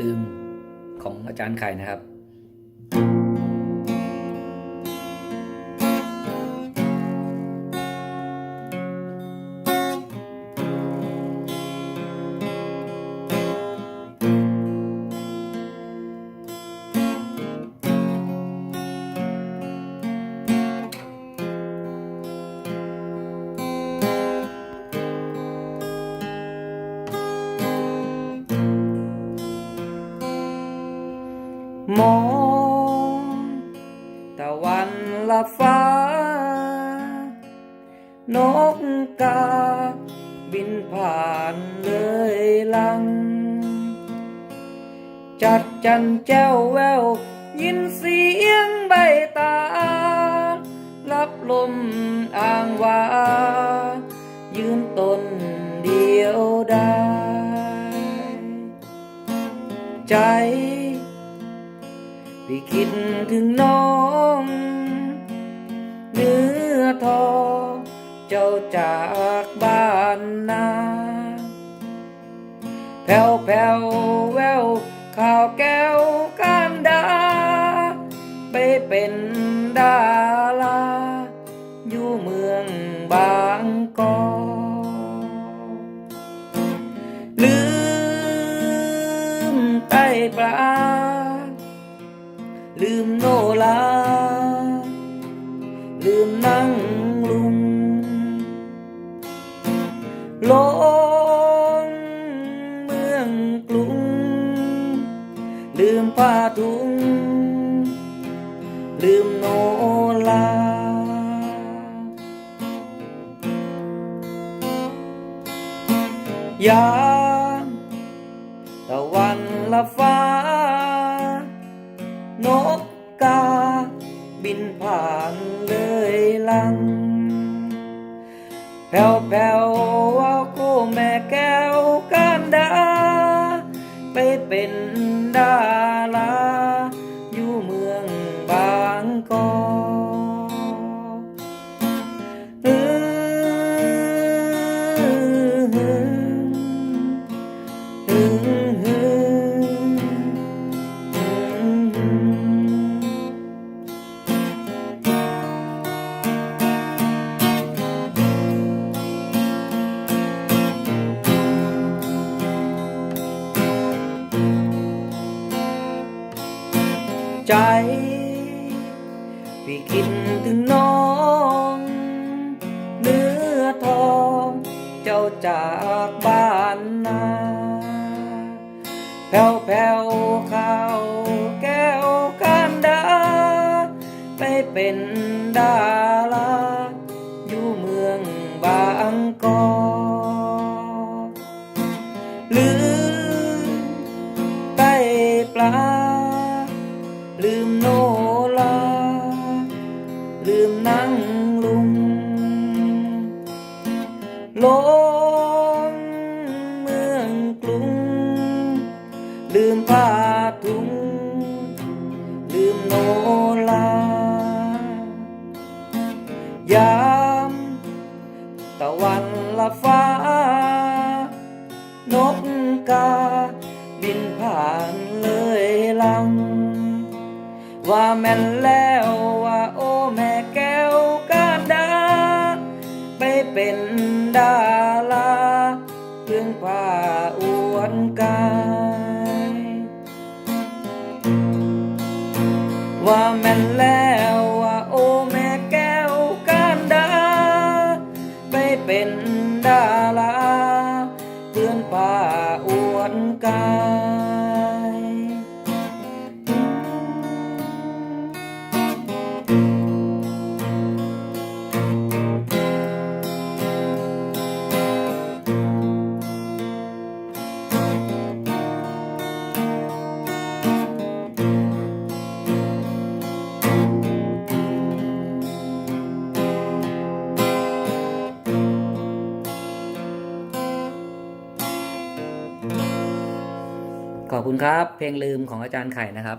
ลืมของอาจารย์ไข่นะครับ มองตะวันละฟ้า นกกา บินผ่านเลยลัง จัดจันแจ้วแวว ยินเสียงใบตา รับลมอ่างวา ยืนต้นเดียวได้ ใจ พี่คิดถึงน้องเนื้อทองเจ้าจากบ้านนาแผ่วแผ่วแววข่าวแก้วกันดา ไปเป็นดาราอยู่เมืองบางกอกลืมไต้ปลา ลืมนั่งลุงลงเมืองกรุงลืมผ้าถุง ลืมโนลา ยามตะวันละฟ้า นกกาบินผ่าน ลยลัง แผ่วแผ่วว่าโคแม่แก้วกันดาไปเป็น ใจ พี่คิดถึงน้อง เนื้อทอง เจ้าจากบ้านนาแผ่วแผ่วข้าวแก้วกันดาไปเป็นดา ลืมโน ว่าแม่นแล้วว่าโอ้แม่แก้วกันดา ไปเป็นดาราเพื่องผ้าอวนกาย ว่าแม่นแล้วว่าโอ้แม่แก้วกันดา ไปเป็นดาราเพื่อนผ้าอวนกาย ขอบคุณครับ เพลงลืมของอาจารย์ไข่นะครับ